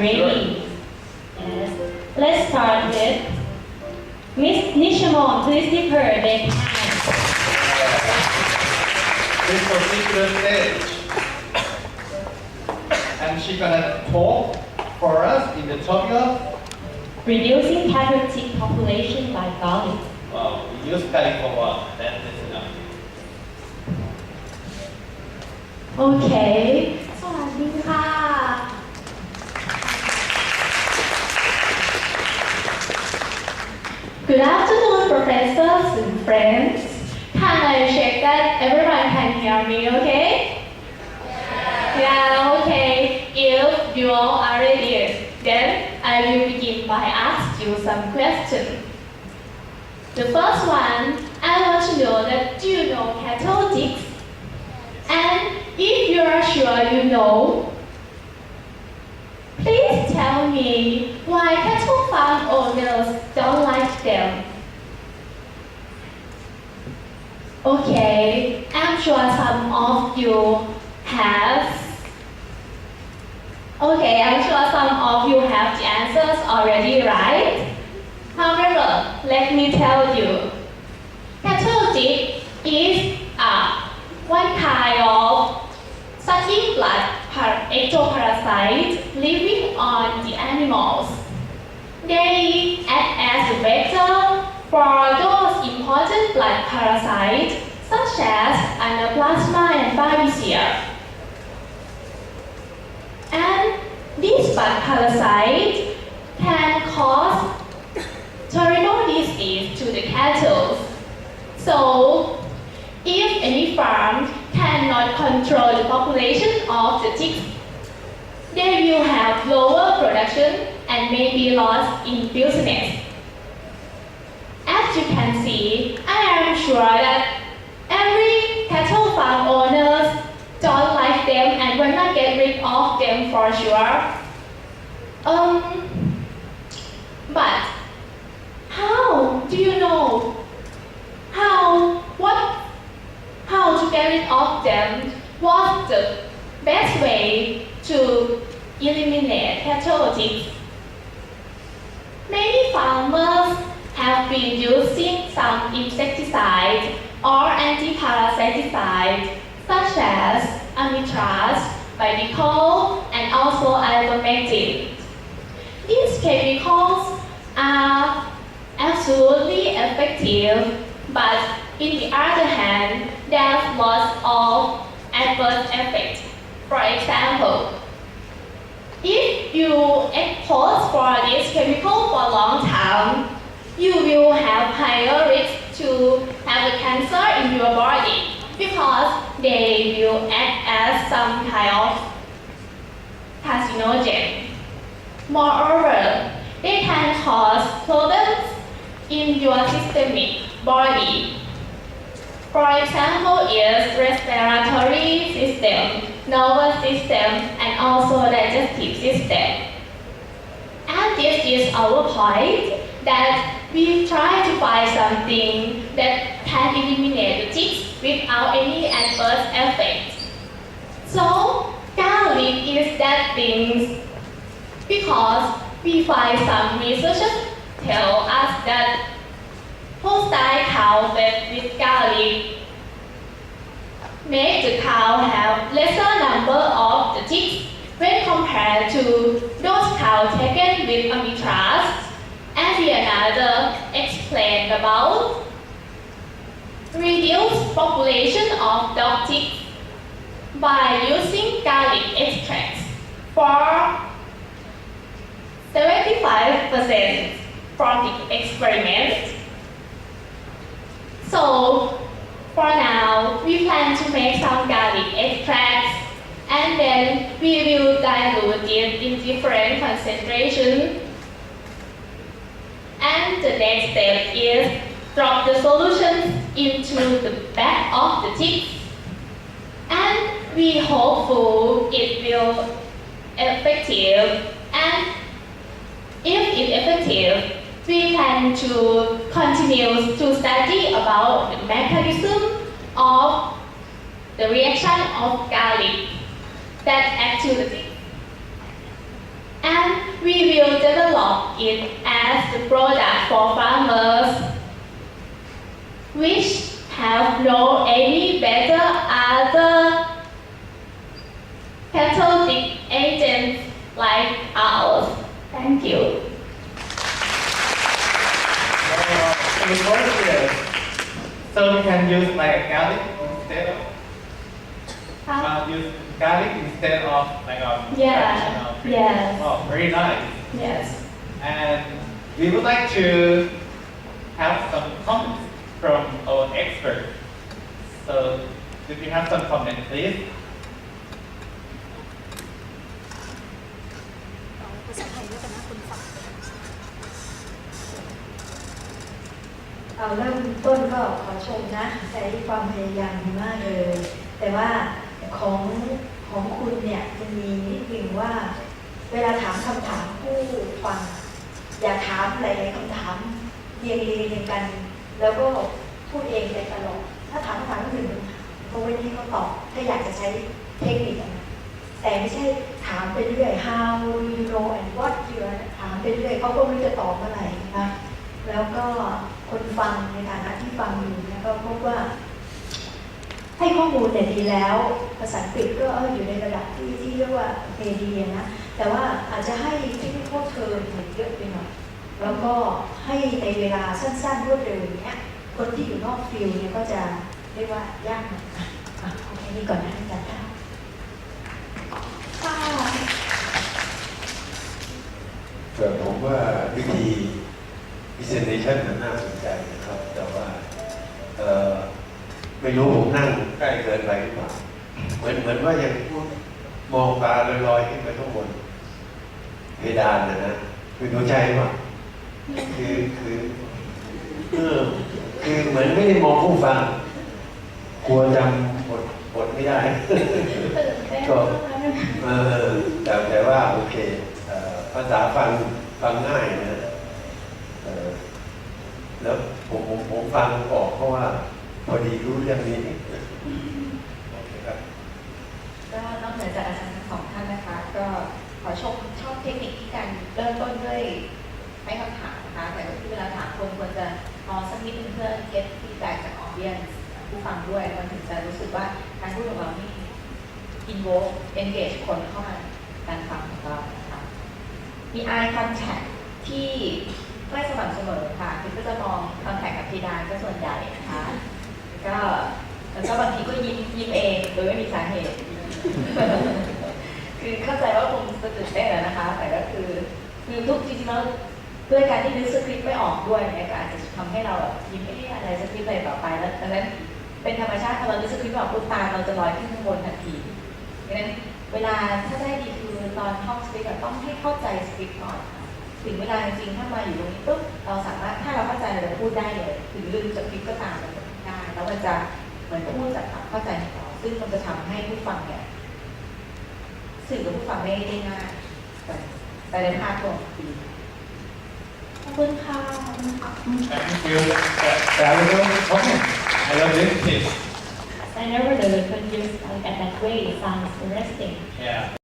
Ready? Yes. Let's start with Miss Nishamon. Please give her a big hand. This particular stage. And she gonna talk for us in the topic of, Reducing parasitic population by garlic. well, we use garlic for what? That is enough. โ Good afternoon, professors and friends. Can I check that everyone can hear me, okay? Yeah, okay. If you all are ready, then I will begin by asking you some questions. The first one, I want to know that do you know cattle? And if you are sure you know, please tell me why cattle farm owners don't like them. Okay, I'm sure some of you have. Okay, I'm sure some of you have the answers already, right? However, let me tell you, cattle tick is a one kind of sucking blood par- ectoparasite living on the animals. They act as a vector for those important blood parasites such as Anaplasma and Babesia. And these blood parasites can cause terminal disease to the cattle. So, if any farm control the population of the ticks, they will have lower production and may be lost in business. As you can see, I am sure that every cattle farm owners don't like them and will not get rid of them for sure. Um, but how do you know how what how to get rid of them? What's the best way to eliminate cattle? Many farmers have been using some insecticides or anti-parasiticides such as amitraz, bidicol, and also ivermectin. These chemicals are absolutely effective, but in the other hand, there's lots of adverse. For example, if you expose for this chemical for a long time, you will have higher risk to have a cancer in your body because they will act as some kind of carcinogen. Moreover, they can cause problems in your systemic body. For example, is respiratory system, nervous system, and also digestive system. And this is our point that we try to find something that can eliminate the ticks without any adverse effects. So, garlic is that thing because we find some researchers tell us that Holstein cow fed with garlic make the cow have lesser number of the ticks when compared to those cows taken with amitraz. And the another explained about Reduce population of dog ticks by using garlic extracts for 75% from the experiment. So, for now, we plan to make some garlic extracts and then we will dilute it in different concentration. And the next step is drop the solution into the back of the tick. And we hopeful it will effective and if it effective, we plan to continue to study about the mechanism of the reaction of garlic that act to the tick. And we will develop it as the product for farmers, which have no any better other catalytic agents like ours. Thank you. So the first so we can use like garlic instead of, uh, use garlic instead of like a Yeah, traditional yes. Oh, very nice. Yes. And we would like to have some comments from our expert. So if you have some comments, please. เอาเริ่มต้นก็ขอชมนะ ใช้ความพยายามดีมากเลย แต่ว่าของของคุณเนี่ยจะมีนิดนึงว่า เวลาถามคำถามผู้ฟัง อย่าถามหลายๆคำถามเรียงเรียงเรียงกัน แล้วก็พูดเองไปตลอดถ้าถามคำถามหนึ่งเพราะวันนี้เขาตอบถ้าอยากจะใช้เทคนิคแต่ไม่ใช่ถามไปเรื่อย how you know and what you are ถามไปเรื่อยเขาก็ไม่จะตอบเมื่อไหร่นะคะ แล้วก็คนฟังในฐานะที่ฟังอยู่เนี่ยก็พบว่า ให้ข้อมูลเนี่ยดีแล้ว ภาษาอังกฤษก็อยู่ในระดับที่ที่เรียกว่าโอเคดีอะนะแต่ว่าอาจจะให้ที่ข้อเทอมเนี่ยเยอะไปหน่อยแล้วก็ให้ในเวลาสั้นๆรวดเร็วอย่างเนี้ยคนที่อยู่นอกฟิลเนี่ยก็จะเรียกว่ายากหน่อยอะอะโอเคนี่ก่อนนะอาจารย์ค่ะค่ะแต่ผมว่าวิธี presentation นั้นน่าสนใจนะครับ แต่ว่าเอ่อไม่รู้ผมนั่งใกล้เกินไปหรือเปล่าเหมือนเหมือนว่ายังพูดมองตาลอยๆขึ้นไปข้างบนเพดานนะนะคือดูใจป่ะคือคือเออคือเหมือนไม่ได้มองผู้ฟังกลัวจำบทบทไม่ได้ตื่นเต้นมากเลยเออแต่แต่ว่าโอเคเอ่อภาษาฟังฟังง่ายนะเอ่อ แล้วผมผมผมฟังออกเพราะว่าพอดีรู้เรื่องนี้โอเคครับก็นอกเหนือจากอาจารย์ทั้งสองท่านนะคะ ก็ขอชมชอบเทคนิคที่การเริ่มต้นด้วยให้คำถามนะคะแต่ก็คือเวลาถามคนควรจะรอสักนิดนึงเพื่อ get feedback จาก audience ผู้ฟังด้วยมันถึงจะรู้สึกว่าการพูดของเรานี่ involve engage คนเข้ามาการฟังของเรานะคะมี eye contact ที่ ไม่สม่ำเสมอค่ะคือก็จะมอง contact กับเพดานก็ส่วนใหญ่นะคะก็แล้วก็บางทีก็ยิ้มยิ้มเองโดยไม่มีสาเหตุ คือเข้าใจว่าคงจะตื่นเต้นอะนะคะ แต่ก็คือคือทุกจริงๆแล้วด้วยการที่นึกสคริปต์ไม่ออกด้วยเนี่ยก็อาจจะทำให้เราแบบยิ้มไม่ได้อะไรสคริปต์อะไรต่อไปแล้วดังนั้นเป็นธรรมชาติพอเรานึกสคริปต์ไม่ออกปุ๊บตาเราจะลอยขึ้นข้างบนทันทีดังนั้นเวลาถ้าได้ดีคือตอนท่องสคริปต์ต้องให้เข้าใจสคริปต์ก่อนค่ะ ถึงเวลาจริงๆถ้ามาอยู่ตรงนี้ปุ๊บเราสามารถถ้าเราเข้าใจเราจะพูดได้เลยถึงลืมสคริปต์ก็ตามมันจะพูดได้แล้วมันจะเหมือนพูดจากความเข้าใจของเราซึ่งมันจะทำให้ผู้ฟังเนี่ยสื่อกับผู้ฟังได้ได้ง่ายแต่แต่ในภาพรวมดีขอบคุณค่ะ Thank you. That, that was a comment. I love this tip. I never know when you sound at that way. It sounds interesting. Yeah.